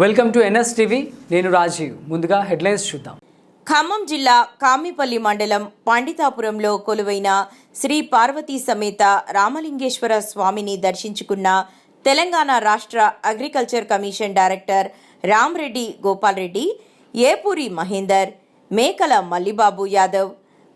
Welcome to NS TV. నేను రాజీవ్. ముందుగా headlines చూద్దాం. ఖమ్మం జిల్లా కామిపల్లి మండలం పాండితాపురంలో కొలువైన శ్రీ పార్వతీ సమేత రామలింగేశ్వర స్వామిని దర్శించుకున్న తెలంగాణ రాష్ట్ర agriculture commission director Ram Reddy Gopal Reddy Epuri Mahender Mekala Mallibabu Yadav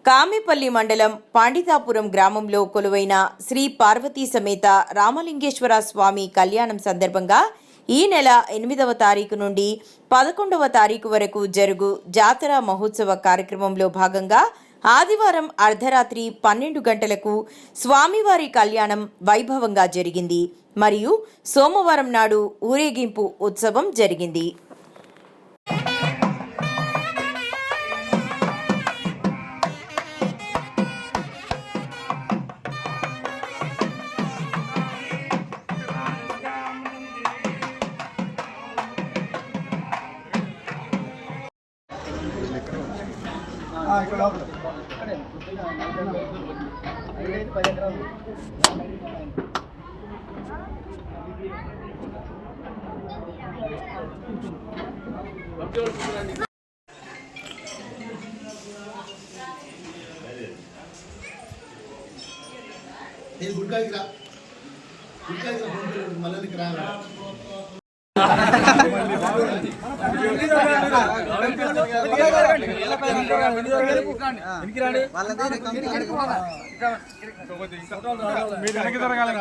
Kamipalli మండలం పాండితాపురం గ్రామంలో కొలువైన శ్రీ పార్వతీ సమేత రామలింగేశ్వర స్వామి కళ్యాణం సందర్భంగా ఈ నెల ఎనిమిదవ తారీఖు నుండి పదకొండవ తారీఖు వరకు జరుగు జాతర మహోత్సవ కార్యక్రమంలో భాగంగా ఆదివారం అర్ధరాత్రి పన్నెండు గంటలకు స్వామివారి కళ్యాణం వైభవంగా జరిగింది. మరియు సోమవారం నాడు ఊరేగింపు ఉత్సవం జరిగింది. నేను గుడికాడికి రా గుడ్కాయకి రా ఫోన్ మళ్ళీ రా మీరు వెనక్కి జరగాలి